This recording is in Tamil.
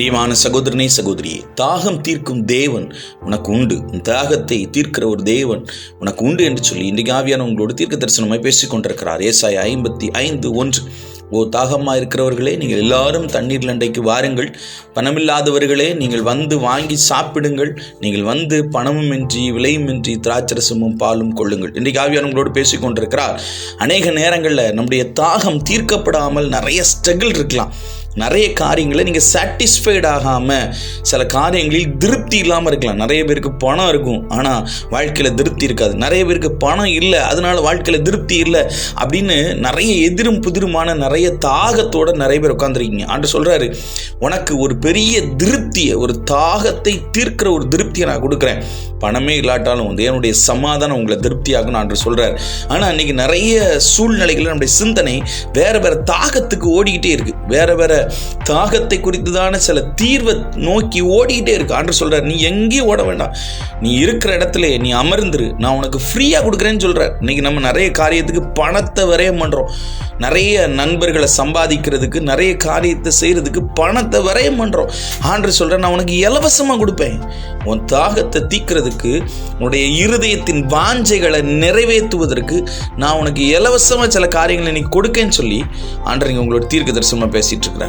பிரியமான சகோதரனே சகோதரியே தாகம் தீர்க்கும் தேவன் உனக்கு உண்டு. தாகத்தை தீர்க்கிற ஒரு தேவன் உனக்கு உண்டு என்று சொல்லி இன்றைக்கு ஆவியான உங்களோட தீர்க்க தரிசனமாய் பேசிக் கொண்டிருக்கிறார் ஏசாய் ஐம்பத்தி ஐந்து ஒன்று. ஓ தாகமாக இருக்கிறவர்களே நீங்கள் எல்லாரும் தண்ணீர் லண்டைக்கு வாருங்கள். பணமில்லாதவர்களே நீங்கள் வந்து வாங்கி சாப்பிடுங்கள். நீங்கள் வந்து பணமும் என்றி விலையும் விலையுமின்றி திராட்சரசமும் பாலும் கொள்ளுங்கள். இன்றைக்கு ஆவியானவங்களோடு பேசிக்கொண்டிருக்கிறார். பேசிக் கொண்டிருக்கிறார் அநேக நேரங்களில் நம்முடைய தாகம் தீர்க்கப்படாமல் நிறைய ஸ்ட்ரகிள் இருக்கலாம். நிறைய காரியங்களை நீங்கள் சாட்டிஸ்ஃபைட் ஆகாமல் சில காரியங்களில் திருப்தி இல்லாமல் இருக்கலாம். நிறைய பேருக்கு பணம் இருக்கும் ஆனால் வாழ்க்கையில் திருப்தி இருக்காது. நிறைய பேருக்கு பணம் இல்லை அதனால் வாழ்க்கையில் திருப்தி இல்லை அப்படின்னு நிறைய எதிரும் புதிருமான நிறைய தாகத்தோட நிறைய பேர் உட்காந்துருக்கீங்க ஆண்டு சொல்கிறாரு உனக்கு ஒரு பெரிய திருப்தியை ஒரு தாகத்தை தீர்க்கிற ஒரு திருப்தியை நான் கொடுக்குறேன். பணமே இல்லாட்டாலும் வந்து என்னுடைய சமாதானம் உங்களை திருப்தியாகணும் ஆண்டு சொல்கிறார் ஆனால் இன்னைக்கு நிறைய சூழ்நிலைகளில் நம்முடைய சிந்தனை வேறு வேறு தாகத்துக்கு ஓடிக்கிட்டே இருக்குது வேற வேற தாகத்தை குறித்துதான சில தீர்வை நோக்கி ஓடிக்கிட்டே இருக்கு. ஆண்டு சொல்றார் நீ எங்கேயும் ஓட வேண்டாம். நீ இருக்கிற இடத்துல நீ அமர்ந்துரு. நான் உனக்கு ஃப்ரீயாக கொடுக்குறேன்னு சொல்றார். இன்னைக்கு நம்ம நிறைய காரியத்துக்கு பணத்தை விரயம் பண்ணுறோம் நிறைய நண்பர்களை சம்பாதிக்கிறதுக்கு நிறைய காரியத்தை செய்கிறதுக்கு பணத்தை விரயம் பண்ணுறோம் ஆண்டு சொல்கிறேன் நான் உனக்கு இலவசமாக கொடுப்பேன். உன் தாகத்தை தீக்கிறதுக்கு உன்னுடைய இருதயத்தின் வாஞ்சைகளை நிறைவேற்றுவதற்கு நான் உனக்கு இலவசமாக சில காரியங்களை நீ கொடுக்கேன்னு சொல்லி ஆண்டவங்க உங்களோட தீர்க்க தரிசனமாக பேசிட்டு இருக்கிறார்